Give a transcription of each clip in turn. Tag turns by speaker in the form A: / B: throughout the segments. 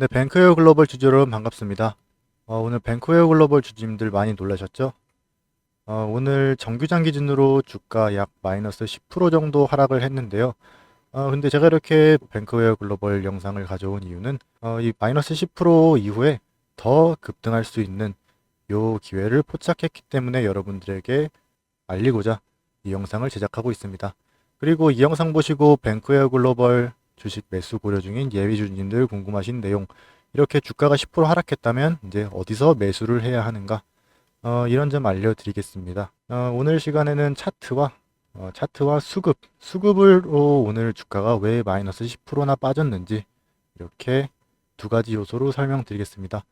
A: 네, 뱅크웨어 글로벌 주주 여러분 반갑습니다. 어, 오늘 뱅크웨어 글로벌 주주님들 많이 놀라셨죠? 어, 오늘 정규장 기준으로 주가 약 마이너스 10% 정도 하락을 했는데요. 어, 근데 제가 이렇게 뱅크웨어 글로벌 영상을 가져온 이유는 어, 이 마이너스 10% 이후에 더 급등할 수 있는 요 기회를 포착했기 때문에 여러분들에게 알리고자 이 영상을 제작하고 있습니다. 그리고 이 영상 보시고 뱅크웨어 글로벌 주식 매수 고려 중인 예비 주주님들 궁금하신 내용 이렇게 주가가 10% 하락했다면 이제 어디서 매수를 해야 하는가 어, 이런 점 알려드리겠습니다. 어, 오늘 시간에는 차트와 어, 차트와 수급 수급으로 오늘 주가가 왜 마이너스 10%나 빠졌는지 이렇게 두 가지 요소로 설명드리겠습니다.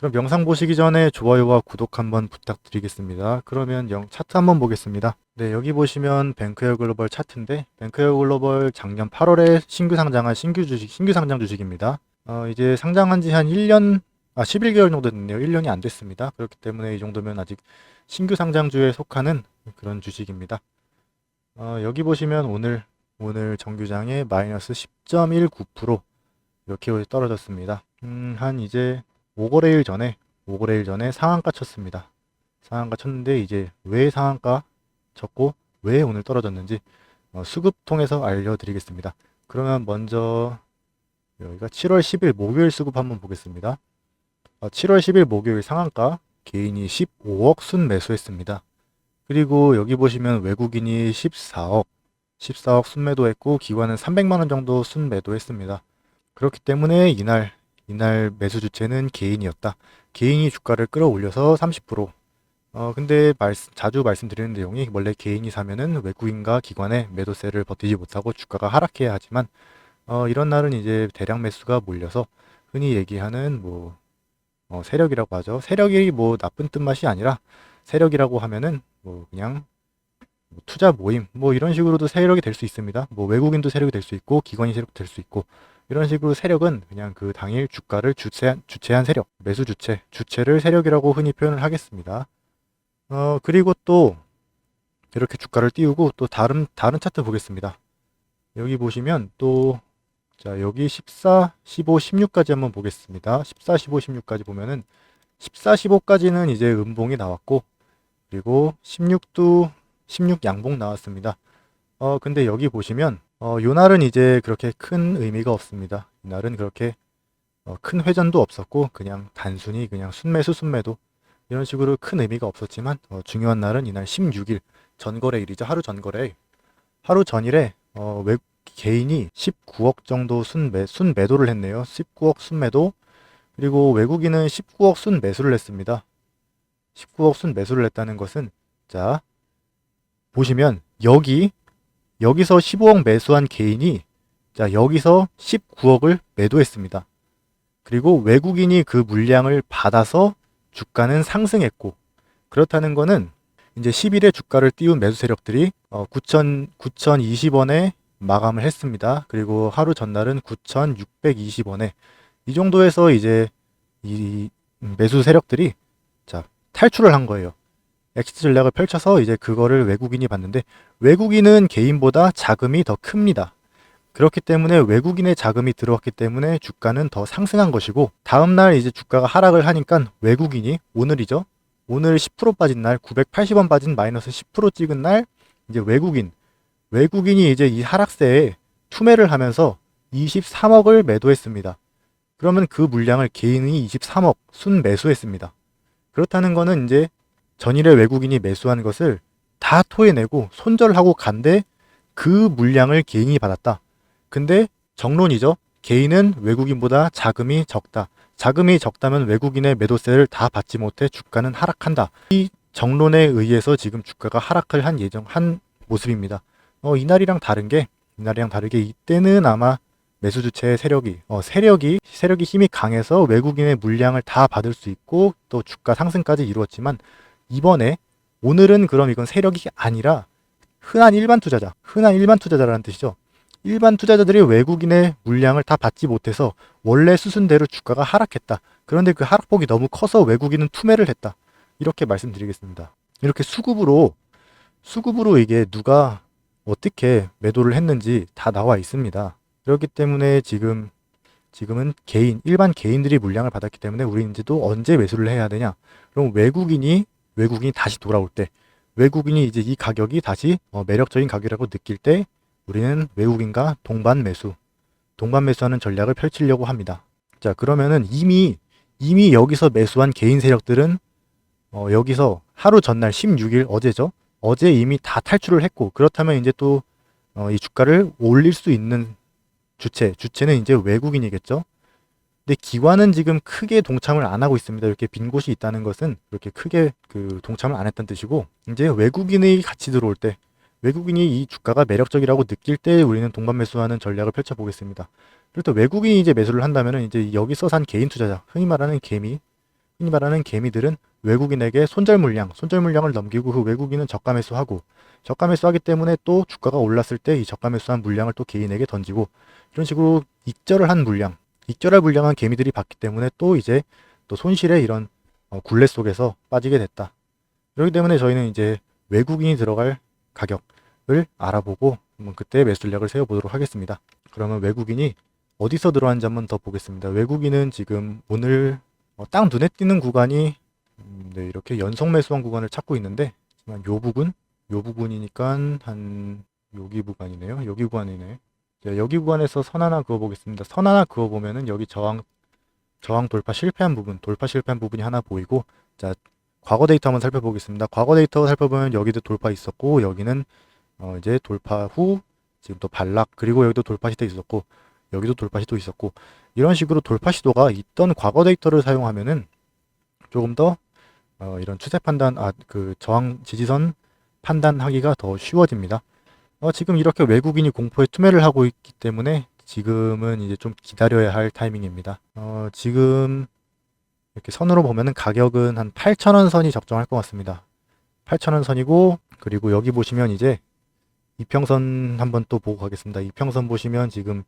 A: 그럼 영상 보시기 전에 좋아요와 구독 한번 부탁드리겠습니다. 그러면 영, 차트 한번 보겠습니다. 네, 여기 보시면 뱅크웨어 글로벌 차트인데 뱅크웨어 글로벌 작년 8월에 신규 상장한 신규 주식, 신규 상장 주식입니다. 어, 이제 상장한 지 한 1년, 아 11개월 정도 됐네요. 1년이 안 됐습니다. 그렇기 때문에 이 정도면 아직 신규 상장주에 속하는 그런 주식입니다. 어, 여기 보시면 오늘 오늘 정규장에 마이너스 10.19% 이렇게 떨어졌습니다. 음, 한 이제 5거래일 전에 5거래일 전에 상한가 쳤습니다. 상한가 쳤는데 이제 왜 상한가 쳤고 왜 오늘 떨어졌는지 어, 수급 통해서 알려드리겠습니다. 그러면 먼저 여기가 7월 10일 목요일 수급 한번 보겠습니다. 어, 7월 10일 목요일 상한가 개인이 15억 순 매수했습니다. 그리고 여기 보시면 외국인이 14억 14억 순매도했고 기관은 300만 원 정도 순매도했습니다. 그렇기 때문에 이날 이날 매수 주체는 개인이었다. 개인이 주가를 끌어올려서 30%. 어, 근데 말, 자주 말씀드리는 내용이 원래 개인이 사면은 외국인과 기관의 매도세를 버티지 못하고 주가가 하락해야 하지만 어, 이런 날은 이제 대량 매수가 몰려서 흔히 얘기하는 뭐 어, 세력이라고 하죠. 세력이 뭐 나쁜 뜻맛이 아니라 세력이라고 하면은 뭐 그냥 뭐 투자 모임 뭐 이런 식으로도 세력이 될 수 있습니다. 뭐 외국인도 세력이 될 수 있고 기관이 세력 될수 있고 이런 식으로 세력은 그냥 그 당일 주가를 주체한, 주체한 세력, 매수 주체, 주체를 세력이라고 흔히 표현을 하겠습니다. 어, 그리고 또 이렇게 주가를 띄우고 또 다른, 다른 차트 보겠습니다. 여기 보시면 또, 자, 여기 14, 15, 16까지 한번 보겠습니다. 14, 15, 16까지 보면은 14, 15까지는 이제 음봉이 나왔고, 그리고 16도 16 양봉 나왔습니다. 어, 근데 여기 보시면 어, 요 날은 이제 그렇게 큰 의미가 없습니다. 이날은 그렇게 어, 큰 회전도 없었고 그냥 단순히 그냥 순매수 순매도 이런 식으로 큰 의미가 없었지만 어, 중요한 날은 이날 16일 전거래일이죠. 하루 전거래. 하루 전일에 어, 외 개인이 19억 정도 순매 순매도를 했네요. 19억 순매도 그리고 외국인은 19억 순매수를 했습니다. 19억 순매수를 했다는 것은 자 보시면 여기 여기서 15억 매수한 개인이 자 여기서 19억을 매도했습니다. 그리고 외국인이 그 물량을 받아서 주가는 상승했고 그렇다는 거는 이제 10일에 주가를 띄운 매수 세력들이 어, 9천 9,020원에 마감을 했습니다. 그리고 하루 전날은 9,620원에 이 정도에서 이제 이 매수 세력들이 자 탈출을 한 거예요. 엑시트 전략을 펼쳐서 이제 그거를 외국인이 봤는데 외국인은 개인보다 자금이 더 큽니다. 그렇기 때문에 외국인의 자금이 들어왔기 때문에 주가는 더 상승한 것이고 다음날 이제 주가가 하락을 하니까 외국인이 오늘이죠. 오늘 10% 빠진 날 980원 빠진 마이너스 10% 찍은 날 이제 외국인 외국인이 이제 이 하락세에 투매를 하면서 23억을 매도했습니다. 그러면 그 물량을 개인이 23억 순 매수했습니다. 그렇다는 거는 이제 전일에 외국인이 매수한 것을 다 토해내고 손절하고 간데 그 물량을 개인이 받았다. 근데 정론이죠. 개인은 외국인보다 자금이 적다. 자금이 적다면 외국인의 매도세를 다 받지 못해 주가는 하락한다. 이 정론에 의해서 지금 주가가 하락을 한 예정 한 모습입니다. 어, 이날이랑 다른 게 이날이랑 다르게 이때는 아마 매수 주체의 세력이 어, 세력이 세력이 힘이 강해서 외국인의 물량을 다 받을 수 있고 또 주가 상승까지 이루었지만 이번에 오늘은 그럼 이건 세력이 아니라 흔한 일반 투자자, 흔한 일반 투자자라는 뜻이죠. 일반 투자자들이 외국인의 물량을 다 받지 못해서 원래 수순대로 주가가 하락했다. 그런데 그 하락폭이 너무 커서 외국인은 투매를 했다. 이렇게 말씀드리겠습니다. 이렇게 수급으로 수급으로 이게 누가 어떻게 매도를 했는지 다 나와 있습니다. 그렇기 때문에 지금 지금은 개인, 일반 개인들이 물량을 받았기 때문에 우리는 이제 또 언제 매수를 해야 되냐? 그럼 외국인이 외국인이 다시 돌아올 때 외국인이 이제 이 가격이 다시 어, 매력적인 가격이라고 느낄 때 우리는 외국인과 동반 매수, 동반 매수하는 전략을 펼치려고 합니다. 자, 그러면은 이미 이미 여기서 매수한 개인 세력들은 어, 여기서 하루 전날 16일 어제죠. 어제 이미 다 탈출을 했고 그렇다면 이제 또 어, 이 주가를 올릴 수 있는 주체, 주체는 이제 외국인이겠죠. 근데 기관은 지금 크게 동참을 안 하고 있습니다. 이렇게 빈 곳이 있다는 것은 이렇게 크게 그 동참을 안 했다는 뜻이고 이제 외국인이 같이 들어올 때 외국인이 이 주가가 매력적이라고 느낄 때 우리는 동반 매수하는 전략을 펼쳐 보겠습니다. 그리고 또 외국인이 이제 매수를 한다면은 이제 여기서 산 개인 투자자, 흔히 말하는 개미, 흔히 말하는 개미들은 외국인에게 손절 물량, 손절 물량을 넘기고 그 외국인은 저가 매수하고 저가 매수하기 때문에 또 주가가 올랐을 때 이 저가 매수한 물량을 또 개인에게 던지고 이런 식으로 익절을 한 물량, 익절할 물량한 개미들이 받기 때문에 또 이제 또 손실의 이런 어, 굴레 속에서 빠지게 됐다. 그렇기 때문에 저희는 이제 외국인이 들어갈 가격을 알아보고 그때 매수 전략을 세워보도록 하겠습니다. 그러면 외국인이 어디서 들어왔는지 한번 더 보겠습니다. 외국인은 지금 오늘 어, 딱 눈에 띄는 구간이 음, 네, 이렇게 연속 매수한 구간을 찾고 있는데 요 부분, 요 부분이니까 한 여기 구간이네요. 여기 구간이네. 자, 여기 구간에서 선 하나 그어 보겠습니다. 선 하나 그어 보면은 여기 저항 저항 돌파 실패한 부분, 돌파 실패한 부분이 하나 보이고 자, 과거 데이터 한번 살펴보겠습니다. 과거 데이터 살펴보면 여기도 돌파 있었고 여기는 어, 이제 돌파 후 지금 또 반락 그리고 여기도 돌파 시도 있었고 여기도 돌파 시도 있었고 이런 식으로 돌파 시도가 있던 과거 데이터를 사용하면은 조금 더 어, 이런 추세 판단 아 그 저항 지지선 판단하기가 더 쉬워집니다. 어, 지금 이렇게 외국인이 공포에 투매를 하고 있기 때문에 지금은 이제 좀 기다려야 할 타이밍입니다. 어, 지금 이렇게 선으로 보면은 가격은 한 8,000원 선이 적정할 것 같습니다. 8,000원 선이고 그리고 여기 보시면 이제 이평선 한번 또 보고 가겠습니다. 이평선 보시면 지금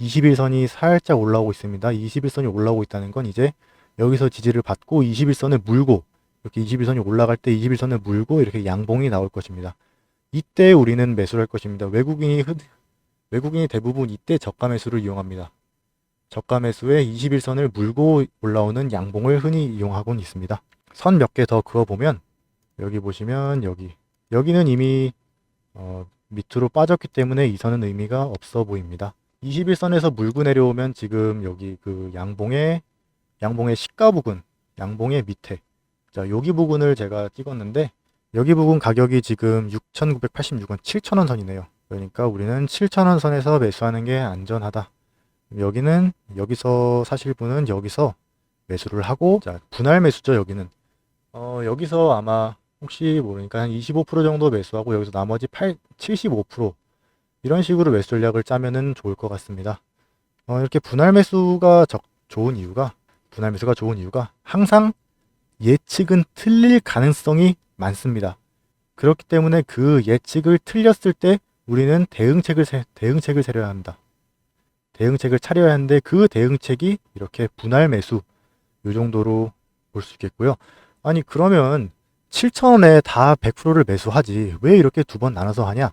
A: 21선이 살짝 올라오고 있습니다. 21선이 올라오고 있다는 건 이제 여기서 지지를 받고 21선을 물고 이렇게 21선이 올라갈 때 21선을 물고 이렇게 양봉이 나올 것입니다. 이때 우리는 매수를 할 것입니다. 외국인이 흔- 외국인이 대부분 이때 저가 매수를 이용합니다. 저가 매수에 21선을 물고 올라오는 양봉을 흔히 이용하곤 있습니다. 선 몇 개 더 그어 보면 여기 보시면 여기 여기는 이미 어, 밑으로 빠졌기 때문에 이 선은 의미가 없어 보입니다. 21선에서 물고 내려오면 지금 여기 그 양봉의 양봉의 시가 부근, 양봉의 밑에 자 여기 부분을 제가 찍었는데 여기 부분 가격이 지금 6,986원, 7,000원 선이네요. 그러니까 우리는 7,000원 선에서 매수하는 게 안전하다. 여기는 여기서 사실 분은 여기서 매수를 하고 자 분할 매수죠 여기는 어 여기서 아마 혹시 모르니까 한 25% 정도 매수하고 여기서 나머지 8, 75% 이런 식으로 매수 전략을 짜면은 좋을 것 같습니다. 어 이렇게 분할 매수가 적, 좋은 이유가 분할 매수가 좋은 이유가 항상 예측은 틀릴 가능성이 많습니다. 그렇기 때문에 그 예측을 틀렸을 때 우리는 대응책을 세, 대응책을 세려야 합니다. 대응책을 차려야 하는데 그 대응책이 이렇게 분할 매수 이 정도로 볼 수 있겠고요. 아니 그러면 7,000원에 다 100%를 매수하지 왜 이렇게 두 번 나눠서 하냐?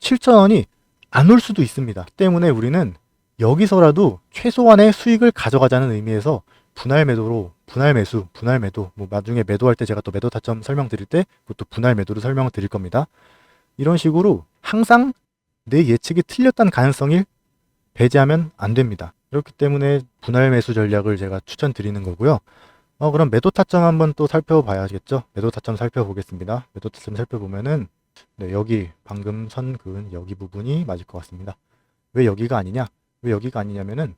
A: 7,000원이 안 올 수도 있습니다. 때문에 우리는 여기서라도 최소한의 수익을 가져가자는 의미에서 분할 매도로 분할 매수, 분할 매도 뭐 나중에 매도할 때 제가 또 매도 타점 설명드릴 때 그것도 분할 매도로 설명을 드릴 겁니다. 이런 식으로 항상 내 예측이 틀렸다는 가능성을 배제하면 안 됩니다. 그렇기 때문에 분할 매수 전략을 제가 추천드리는 거고요. 어, 그럼 매도 타점 한번 또 살펴봐야겠죠? 매도 타점 살펴보겠습니다. 매도 타점 살펴보면은 네, 여기 방금 선 그은 여기 부분이 맞을 것 같습니다. 왜 여기가 아니냐? 왜 여기가 아니냐면은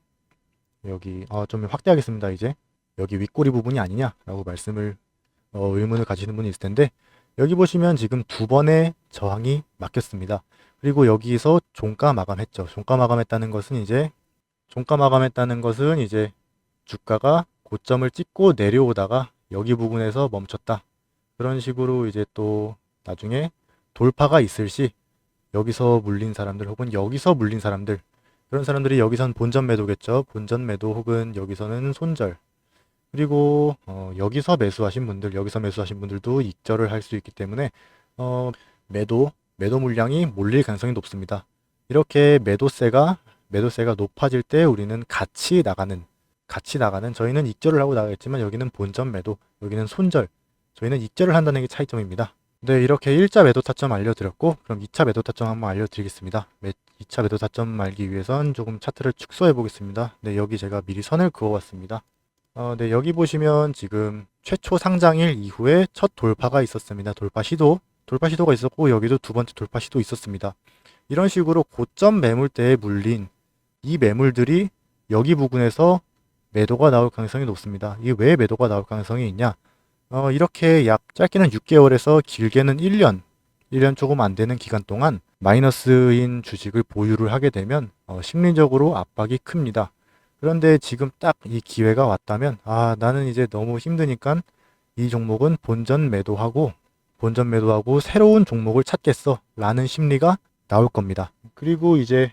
A: 여기 어, 좀 확대하겠습니다. 이제 여기 윗꼬리 부분이 아니냐라고 말씀을 어, 의문을 가지는 분이 있을 텐데 여기 보시면 지금 두 번의 저항이 막혔습니다. 그리고 여기서 종가 마감했죠. 종가 마감했다는 것은 이제 종가 마감했다는 것은 이제 주가가 고점을 찍고 내려오다가 여기 부분에서 멈췄다. 그런 식으로 이제 또 나중에 돌파가 있을 시 여기서 물린 사람들 혹은 여기서 물린 사람들 그런 사람들이 여기선 본전 매도겠죠. 본전 매도 혹은 여기서는 손절. 그리고 어, 여기서 매수하신 분들, 여기서 매수하신 분들도 익절을 할 수 있기 때문에 어, 매도 매도 물량이 몰릴 가능성이 높습니다. 이렇게 매도세가 매도세가 높아질 때 우리는 같이 나가는 같이 나가는 저희는 익절을 하고 나가겠지만 여기는 본전 매도 여기는 손절 저희는 익절을 한다는 게 차이점입니다. 네 이렇게 1차 매도 타점 알려드렸고 그럼 2차 매도 타점 한번 알려드리겠습니다. 2차 매도 타점 알기 위해선 조금 차트를 축소해 보겠습니다. 네 여기 제가 미리 선을 그어왔습니다. 어, 네 여기 보시면 지금 최초 상장일 이후에 첫 돌파가 있었습니다. 돌파 시도 돌파 시도가 있었고 여기도 두 번째 돌파 시도 있었습니다. 이런 식으로 고점 매물대에 물린 이 매물들이 여기 부근에서 매도가 나올 가능성이 높습니다. 이게 왜 매도가 나올 가능성이 있냐? 어, 이렇게 약 짧게는 6개월에서 길게는 1년, 1년 조금 안 되는 기간 동안 마이너스인 주식을 보유를 하게 되면 어, 심리적으로 압박이 큽니다. 그런데 지금 딱 이 기회가 왔다면 아 나는 이제 너무 힘드니까 이 종목은 본전 매도하고 본전 매도하고 새로운 종목을 찾겠어 라는 심리가 나올 겁니다. 그리고 이제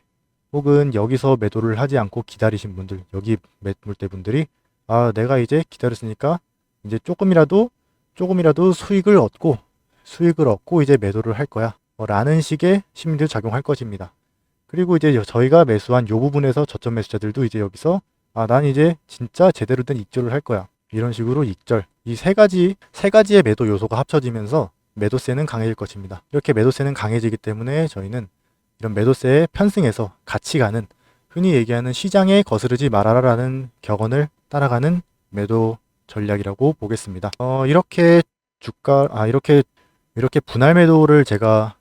A: 혹은 여기서 매도를 하지 않고 기다리신 분들, 여기 매물대 분들이 아, 내가 이제 기다렸으니까 이제 조금이라도 조금이라도 수익을 얻고 수익을 얻고 이제 매도를 할 거야. 어, 라는 식의 심리도 작용할 것입니다. 그리고 이제 저희가 매수한 요 부분에서 저점 매수자들도 이제 여기서 아, 난 이제 진짜 제대로 된 익절을 할 거야. 이런 식으로 익절. 이 세 가지 세 가지의 매도 요소가 합쳐지면서 매도세는 강해질 것입니다. 이렇게 매도세는 강해지기 때문에 저희는 이런 매도세에 편승해서 같이 가는 흔히 얘기하는 시장에 거스르지 말아라라는 격언을 따라가는 매도 전략이라고 보겠습니다. 어, 이렇게 주가 아 이렇게 이렇게 분할 매도를 제가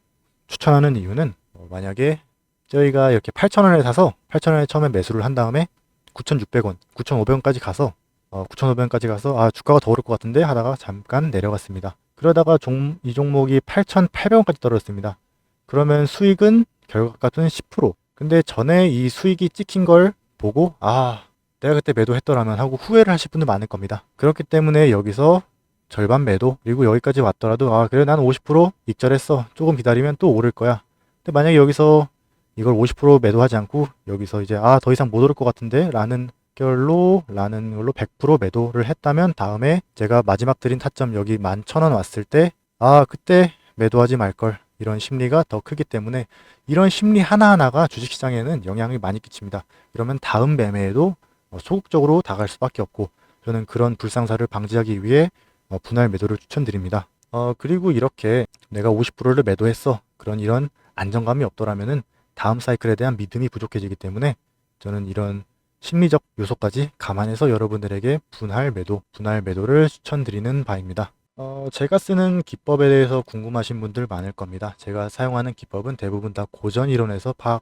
A: 추천하는 이유는 어, 만약에 저희가 이렇게 8,000원에 사서 8,000원에 처음에 매수를 한 다음에 9,600원, 9,500원까지 가서 어, 9,500원까지 가서 아 주가가 더 오를 것 같은데 하다가 잠깐 내려갔습니다. 그러다가 종, 이 종목이 8,800원까지 떨어졌습니다. 그러면 수익은 결과값은 10%. 근데 전에 이 수익이 찍힌 걸 보고 아 내가 그때 매도했더라면 하고 후회를 하실 분들 많을 겁니다. 그렇기 때문에 여기서 절반 매도 그리고 여기까지 왔더라도 아 그래 난 50% 익절했어 조금 기다리면 또 오를 거야. 근데 만약에 여기서 이걸 50% 매도하지 않고 여기서 이제 아 더 이상 못 오를 것 같은데 라는 결로 라는 걸로 100% 매도를 했다면 다음에 제가 마지막 드린 타점 여기 11,000원 왔을 때 아 그때 매도하지 말걸 이런 심리가 더 크기 때문에 이런 심리 하나하나가 주식시장에는 영향을 많이 끼칩니다. 이러면 다음 매매에도 어, 소극적으로 다갈 수밖에 없고 저는 그런 불상사를 방지하기 위해 어, 분할 매도를 추천드립니다. 어, 그리고 이렇게 내가 50%를 매도했어. 그런 이런 안정감이 없더라면은 다음 사이클에 대한 믿음이 부족해지기 때문에 저는 이런 심리적 요소까지 감안해서 여러분들에게 분할 매도, 분할 매도를 추천드리는 바입니다. 어, 제가 쓰는 기법에 대해서 궁금하신 분들 많을 겁니다. 제가 사용하는 기법은 대부분 다 고전 이론에서 파,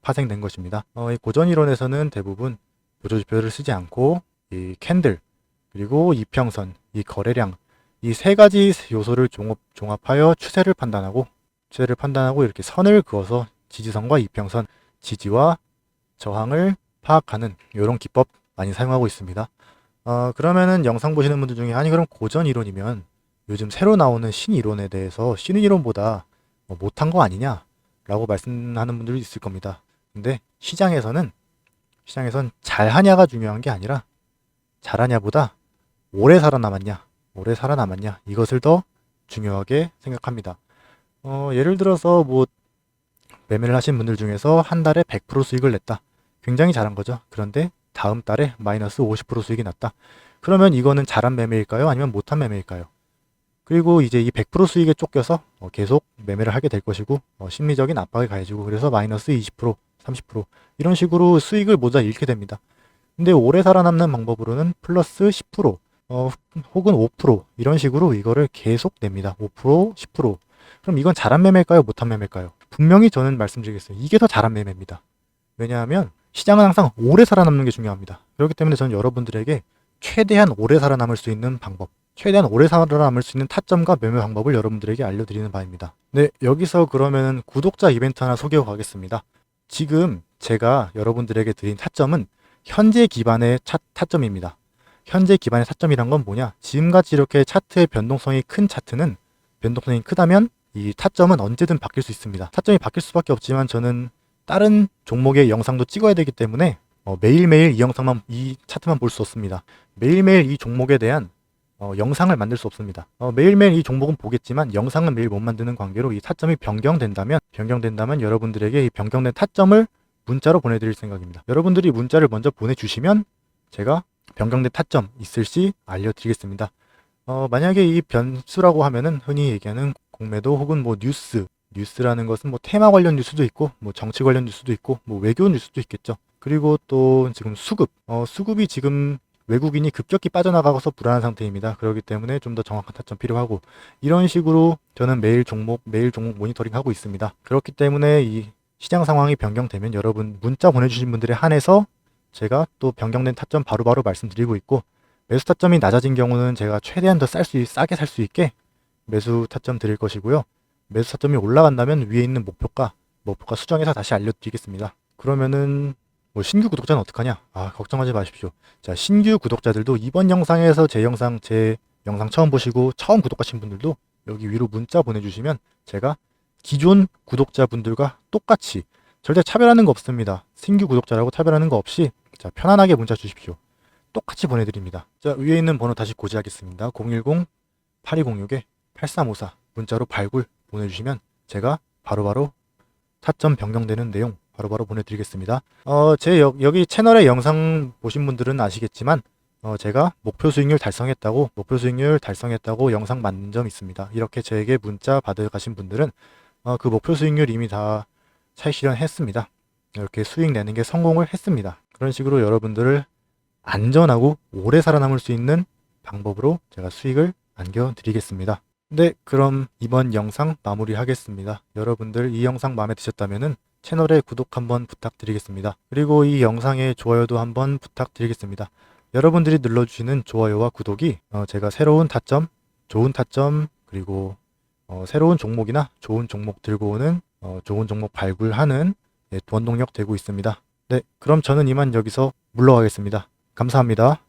A: 파생된 것입니다. 어, 이 고전 이론에서는 대부분 보조지표를 쓰지 않고 이 캔들 그리고 이평선, 이 거래량 이 세 가지 요소를 종합, 종합하여 추세를 판단하고 추세를 판단하고 이렇게 선을 그어서 지지선과 이평선, 지지와 저항을 파악하는 이런 기법 많이 사용하고 있습니다. 어, 그러면은 영상 보시는 분들 중에 아니 그럼 고전 이론이면 요즘 새로 나오는 신 이론에 대해서 신 이론보다 뭐 못한 거 아니냐 라고 말씀하는 분들이 있을 겁니다. 근데 시장에서는 시장에선 잘하냐가 중요한 게 아니라 잘하냐보다 오래 살아남았냐 오래 살아남았냐 이것을 더 중요하게 생각합니다. 어, 예를 들어서 뭐 매매를 하신 분들 중에서 한 달에 100% 수익을 냈다. 굉장히 잘한 거죠. 그런데 다음 달에 마이너스 50% 수익이 났다. 그러면 이거는 잘한 매매일까요? 아니면 못한 매매일까요? 그리고 이제 이 100% 수익에 쫓겨서 어, 계속 매매를 하게 될 것이고 어, 심리적인 압박이 가해지고 그래서 마이너스 20% 30% 이런 식으로 수익을 모자 잃게 됩니다. 근데 오래 살아남는 방법으로는 플러스 10% 어, 혹은 5% 이런 식으로 이거를 계속 냅니다. 5% 10% 그럼 이건 잘한 매매일까요? 못한 매매일까요? 분명히 저는 말씀드리겠어요. 이게 더 잘한 매매입니다. 왜냐하면 시장은 항상 오래 살아남는 게 중요합니다. 그렇기 때문에 저는 여러분들에게 최대한 오래 살아남을 수 있는 방법, 최대한 오래 살아남을 수 있는 타점과 매매 방법을 여러분들에게 알려드리는 바입니다. 네, 여기서 그러면 구독자 이벤트 하나 소개하고 가겠습니다. 지금 제가 여러분들에게 드린 타점은 현재 기반의 차, 타점입니다. 현재 기반의 타점이란 건 뭐냐? 지금같이 이렇게 차트의 변동성이 큰 차트는 변동성이 크다면 이 타점은 언제든 바뀔 수 있습니다. 타점이 바뀔 수밖에 없지만 저는 다른 종목의 영상도 찍어야 되기 때문에 어, 매일매일 이 영상만 이 차트만 볼 수 없습니다. 매일매일 이 종목에 대한 어, 영상을 만들 수 없습니다. 어, 매일매일 이 종목은 보겠지만 영상은 매일 못 만드는 관계로 이 타점이 변경된다면 변경된다면 여러분들에게 이 변경된 타점을 문자로 보내드릴 생각입니다. 여러분들이 문자를 먼저 보내주시면 제가 변경된 타점 있을 시 알려드리겠습니다. 어, 만약에 이 변수라고 하면은 흔히 얘기하는 공매도 혹은 뭐 뉴스, 뉴스라는 것은 뭐 테마 관련 뉴스도 있고 뭐 정치 관련 뉴스도 있고 뭐 외교 뉴스도 있겠죠. 그리고 또 지금 수급, 어, 수급이 지금 외국인이 급격히 빠져나가서 불안한 상태입니다. 그렇기 때문에 좀 더 정확한 타점 필요하고 이런 식으로 저는 매일 종목 매일 종목 모니터링 하고 있습니다. 그렇기 때문에 이 시장 상황이 변경되면 여러분 문자 보내주신 분들에 한해서 제가 또 변경된 타점 바로바로 말씀드리고 있고 매수 타점이 낮아진 경우는 제가 최대한 더 쌀 수 싸게 살 수 있게 매수 타점 드릴 것이고요. 매수 타점이 올라간다면 위에 있는 목표가 목표가 수정해서 다시 알려드리겠습니다. 그러면은 뭐 신규 구독자는 어떡하냐? 아 걱정하지 마십시오. 자 신규 구독자들도 이번 영상에서 제 영상 제 영상 처음 보시고 처음 구독하신 분들도 여기 위로 문자 보내주시면 제가 기존 구독자분들과 똑같이 절대 차별하는 거 없습니다. 신규 구독자라고 차별하는 거 없이 자 편안하게 문자 주십시오. 똑같이 보내드립니다. 자 위에 있는 번호 다시 고지하겠습니다. 010-8206-8354 문자로 발굴 보내주시면 제가 바로바로 타점 변경되는 내용 바로 바로 보내드리겠습니다. 어, 제 여, 여기 채널의 영상 보신 분들은 아시겠지만 어, 제가 목표 수익률 달성했다고 목표 수익률 달성했다고 영상 만든 점 있습니다. 이렇게 저에게 문자 받아가신 분들은 어, 그 목표 수익률 이미 다 차익 실현했습니다. 이렇게 수익 내는 게 성공을 했습니다. 그런 식으로 여러분들을 안전하고 오래 살아남을 수 있는 방법으로 제가 수익을 안겨드리겠습니다. 네, 그럼 이번 영상 마무리하겠습니다. 여러분들 이 영상 마음에 드셨다면 채널에 구독 한번 부탁드리겠습니다. 그리고 이 영상에 좋아요도 한번 부탁드리겠습니다. 여러분들이 눌러주시는 좋아요와 구독이 어, 제가 새로운 타점, 좋은 타점, 그리고 어, 새로운 종목이나 좋은 종목 들고 오는 어, 좋은 종목 발굴하는 예, 원동력 되고 있습니다. 네, 그럼 저는 이만 여기서 물러가겠습니다. 감사합니다.